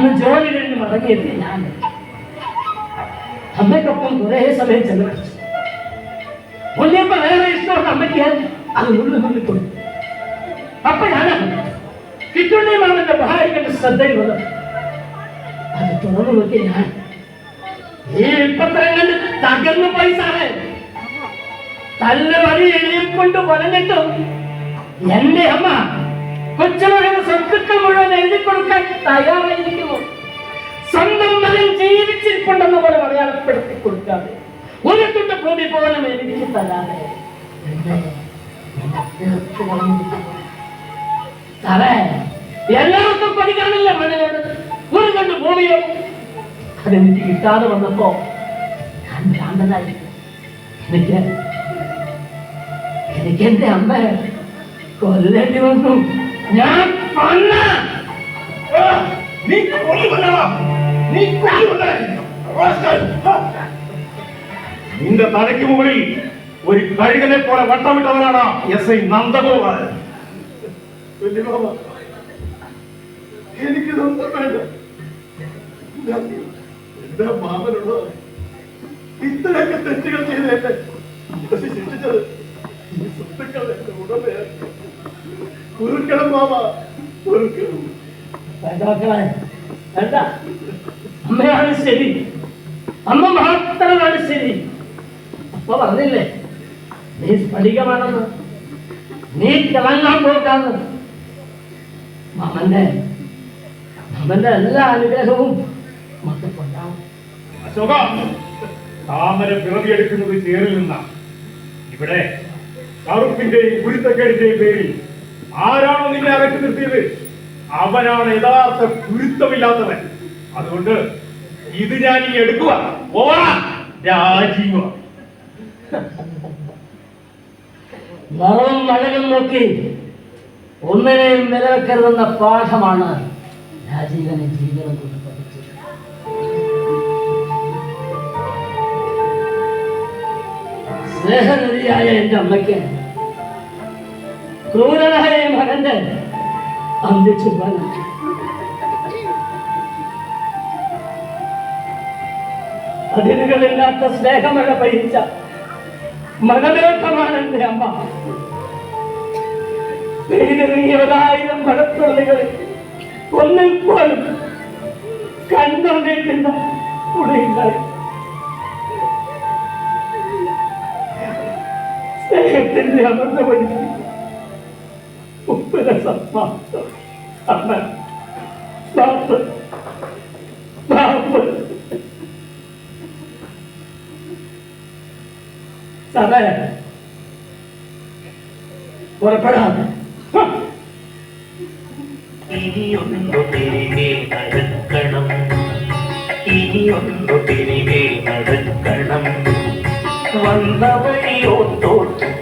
അന്ന് ജോലി കഴിഞ്ഞ് മടങ്ങിയെത്തി. ഞാൻ അമ്മയ്ക്കൊപ്പം കുറേ സമയം ചെലവഴിച്ചു ഉണ്ണിയപ്പ വേറെ ഇഷ്ടമുള്ള അമ്മയ്ക്ക് അത് ഉള്ളു നിന്നിട്ടുണ്ട് അപ്പൊ ഞാൻ കിട്ടുന്ന മാമന്റെ ഭാര്യയുടെ ശ്രദ്ധയിൽ വന്നത്. അത് തുറന്നു നോക്കി ഞാൻ ഈ ഇപ്പത്തരം കണ്ട് തകർന്നു പോയി സാറേ. തല്ല വഴി എഴുതിക്കൊണ്ട് കൊണ്ട് വലഞ്ഞിട്ടും എന്റെ അമ്മ കൊച്ചുമകളുടെ സ്വത്തുക്കൾ മുഴുവൻ എഴുതി കൊടുക്കാൻ തയ്യാറായിരിക്കും ജീവിച്ചിരിപ്പുണ്ടെന്ന പോലെ അടയാളപ്പെടുത്തി കൊടുക്കാതെ. ഒരു തുണ്ട് ഭൂമി പോലും എനിക്ക് തരാതെ. സാറേ എല്ലാവർക്കും പഠിക്കാനില്ല മണ്ണിനോട് ഒരു കണ്ട് ഭൂമിയോ. അതെനിക്ക് കിട്ടാതെ വന്നപ്പോ ഞാൻ ഭ്രാന്തനായി എനിക്ക് എനിക്ക് എന്റെ അമ്മ കൊല്ലേണ്ടി വന്നു. ഞാൻ നിന്റെ തലയ്ക്ക് മുകളിൽ ഒരു കഴുകനെ പോലെ വട്ടമിട്ടവനാണ് എസ് ഐ നന്ദഗോപാൽ. എനിക്ക് എന്റെ മാമനോട് ഇത്രയൊക്കെ തെറ്റുകൾ ചെയ്തേട്ടെ ശിക്ഷിച്ചത് ഈ സ്വത്തുക്കൾ എന്റെ ഉടമയാണ് പൊറുക്കണം മാമ വേണ്ട അമ്മയാണ് ശരി. അമ്മ മാത്രമാണ് ശരി. അപ്പൊ പറഞ്ഞില്ലേ നീ സ്ഫടികമാണെന്ന് നീ തിളങ്ങാൻ പോക്കാന്ന് മാമന്റെ മമന്റെ എല്ലാ അനുഗ്രഹവും താമര പിറവിയെടുക്കുന്നത് ചേറിൽ നിന്നാണ് ഇവിടെ കറുപ്പിന്റെയും കുരുത്തക്കേടിന്റെയും പേരിൽ ആരാണോ നിന്നെ അകറ്റി നിർത്തിയത്? അവനാണ് യഥാർത്ഥ കുരുത്തമില്ലാത്തവൻ. അതുകൊണ്ട് ഇത് ഞാൻ ഈ എടുക്കുക ഓടാ രാജീവ. മറവും മഴലും നോക്കി ഒന്നിനെയും നിലനിൽക്കരുതെന്ന പാഠമാണ് രാജീവനെ ജീവിതം കൊണ്ട് പഠിച്ചത്. സ്നേഹനദിയായ എന്റെ അമ്മയ്ക്ക് ക്രൂരനായ മകന്റെ അന്തിച്ചു അന്ത്യച്ചുപാനം അതിരുകളില്ലാത്ത സ്നേഹമഴ പയിച്ച മനനേട്ടമാണ് എന്റെ അമ്മ. പെയ്തിറങ്ങിയ ഒരായിരം മഴത്തുള്ളികളിൽ ഒന്നിൽ പോലും കണ്ടുകൊണ്ടിരിക്കുന്ന ഉടയുണ്ടായി സ്നേഹത്തിന്റെ അമർന്ന പഠിച്ചു സമ്മാനം അമ്മ സാറേ പുറപ്പെടാം ഇനിയൊന്നു തിരികെ നടക്കണം. ഇനിയൊന്നു തിരികെ നടക്കണം.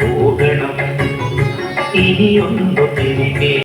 പോകണം. ഇനിയൊന്നു തിരികെ